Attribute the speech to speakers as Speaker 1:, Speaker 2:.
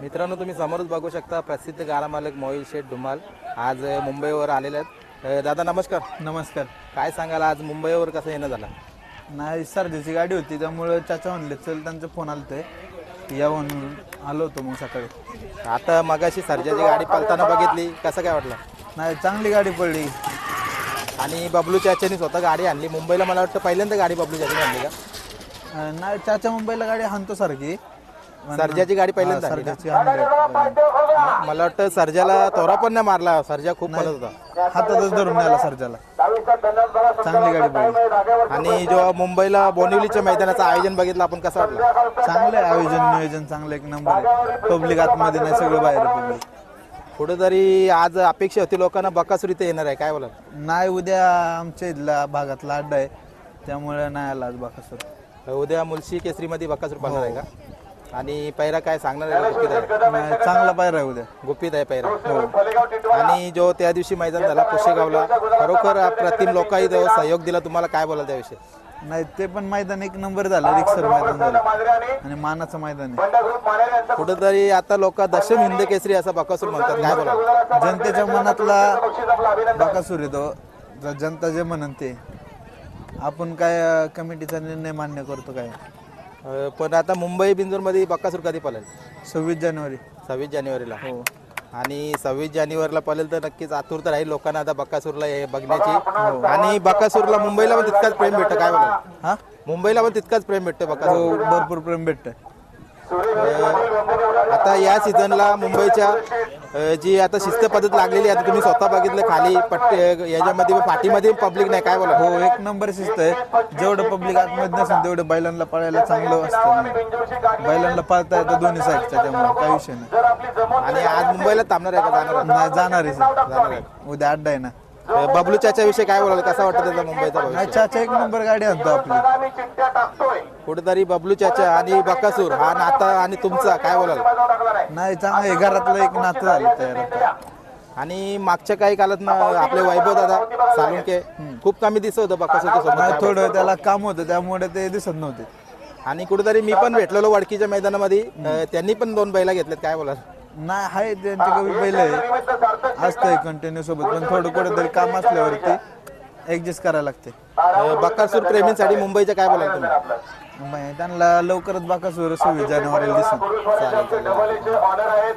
Speaker 1: मित्रांनो तुम्ही समोरच बघू शकता प्रसिद्ध गाडा मालक मोहित शेठ धुमाल आज मुंबईवर आलेले आहेत. अ, दादा नमस्कार.
Speaker 2: नमस्कार.
Speaker 1: काय सांगाल आज मुंबईवर कसं येणं झालं?
Speaker 2: नाही सर्जाची गाडी होती त्यामुळं चाचा म्हणले चल त्यांचा फोन आला ते या म्हणून आलो होतो मग सकाळी.
Speaker 1: आता मगाशी सर्जाची गाडी पळताना बघितली कसं काय वाटलं?
Speaker 2: नाही चांगली गाडी पडली.
Speaker 1: आणि बबलू चाच्यानी स्वतः गाडी आणली. मुंबईला मला वाटतं पहिल्यांदा गाडी बबलू चाच्यानी आणली का?
Speaker 2: अं, नाही चाचा मुंबईला गाडी हाणतो सारखी.
Speaker 1: सर्जाची गाडी पहिल्यांदा
Speaker 2: हा,
Speaker 1: ना?
Speaker 2: सर्जाची.
Speaker 1: मला वाटतं सर्जाला तोरा पण नाही मारला. सर्जा खूप पळत होता.
Speaker 2: हातातच धरून न्यायला सर्जाला. चांगली गाडी पडली
Speaker 1: आणि जेव्हा मुंबईला बोनिवलीच्या मैदानाचं आयोजन बघितलं आपण कसं वाटलं?
Speaker 2: चांगलं आहे आयोजन नियोजन चांगलं एक नंबर. पब्लिक आतमध्ये नाही सगळं बाहेर पब्लिक.
Speaker 1: कुठेतरी आज अपेक्षा होती लोकांना बकासूर इथे येणार आहे. काय बोला
Speaker 2: नाही उद्या आमच्या इथला भागातला अड्डा आहे. त्यामुळे नाही आला आज बाकासर.
Speaker 1: उद्या मुलशी केसरीमध्ये बकासूर पाहणार आहे का? आणि पैरा काय सांगणार आहे? गुपित आहे?
Speaker 2: नाही चांगला पायरा आहे उद्या.
Speaker 1: गुपित आहे पैरा. आणि जो त्या दिवशी मैदान झाला पुशेगावला खरोखर अप्रतिम लोकांनी जो सहयोग दिला तुम्हाला काय बोलाल त्याविषयी?
Speaker 2: नाही ते पण मैदान एक नंबर झालं रिक्सर मैदान झालं. आणि मानाचं मैदान आहे.
Speaker 1: कुठेतरी आता लोक दशम हिंद केसरी असं बकासूर म्हणतात. काय बोलाल?
Speaker 2: जनतेच्या मनातला बाकासूर येतो जनता जे म्हणन ते. आपण काय कमिटीचा निर्णय मान्य करतो काय?
Speaker 1: अं, पण आता मुंबई बिंदूरमध्ये बकासूर कधी पळेल?
Speaker 2: सव्वीस जानेवारी.
Speaker 1: सव्वीस जानेवारीला.
Speaker 2: हो.
Speaker 1: आणि सव्वीस जानेवारीला पळेल तर नक्कीच आतुरता राहील लोकांना आता बकासूरला हे बघण्याची. आणि बकासूरला मुंबईला पण तितकाच प्रेम भेटतं काय बोलाल
Speaker 2: हा?
Speaker 1: मुंबईला पण तितकाच प्रेम भेटतं बकासूर
Speaker 2: हो भरपूर प्रेम भेटतं
Speaker 1: आता या सीझनला मुंबईच्या जी आता शिस्त पद्धत लागलेली आहे आता तुम्ही स्वतः बघितलं खाली पट्टे याच्यामध्ये पाठीमध्ये पब्लिक नाही काय बोला
Speaker 2: हो एक नंबर शिस्त आहे. जेवढं पब्लिक आतमध्ये नसेल तेवढं बैलांना पळायला चांगलं असतं. बैलांना पळता येतं दोन्ही साईडच्या त्यामुळे काही विषय नाही.
Speaker 1: आणि आज मुंबईला थांबणार आहे का जाणार
Speaker 2: नाही जाणार आहे
Speaker 1: जाणार आहे.
Speaker 2: उद्या अड्डा आहे ना.
Speaker 1: बबलू चाच्या विषयी काय बोलाल? कसा वाटतं त्याचा मुंबईचा
Speaker 2: चाचा एक नंबर गाडी आणतो आपली.
Speaker 1: कुठेतरी बबलू चाचा आणि बकासूर हा नाता आणि तुमचा काय बोलाल?
Speaker 2: नाही चांगलं आहे. घरातलं एक नातं झालं तयार आता.
Speaker 1: आणि मागच्या काही काळात ना आपले वैभव दादा सालुंके खूप कमी दिसत होतं बकासूरच्या
Speaker 2: नाही
Speaker 1: सोबत.
Speaker 2: थोडं त्याला काम होतं त्यामुळे ते दिसत नव्हते.
Speaker 1: आणि कुठेतरी मी पण भेटलेलो वडकीच्या मैदानामध्ये. अ, त्यांनी पण दोन बैला घेतलेत काय बोलाल?
Speaker 2: नाही आहे त्यांचे कमी पहिलं आहे. असतंय कंटिन्यू सोबत पण थोडं कुठेतरी काम असल्यावरती ऍडजस्ट करायला लागते.
Speaker 1: अ, बकासूर प्रेमींसाठी मुंबईच्या काय बोलाल तुम्ही?
Speaker 2: त्यांना लवकरच बाकासूर सव्वीस जानेवारीला
Speaker 1: चालेल चालेल.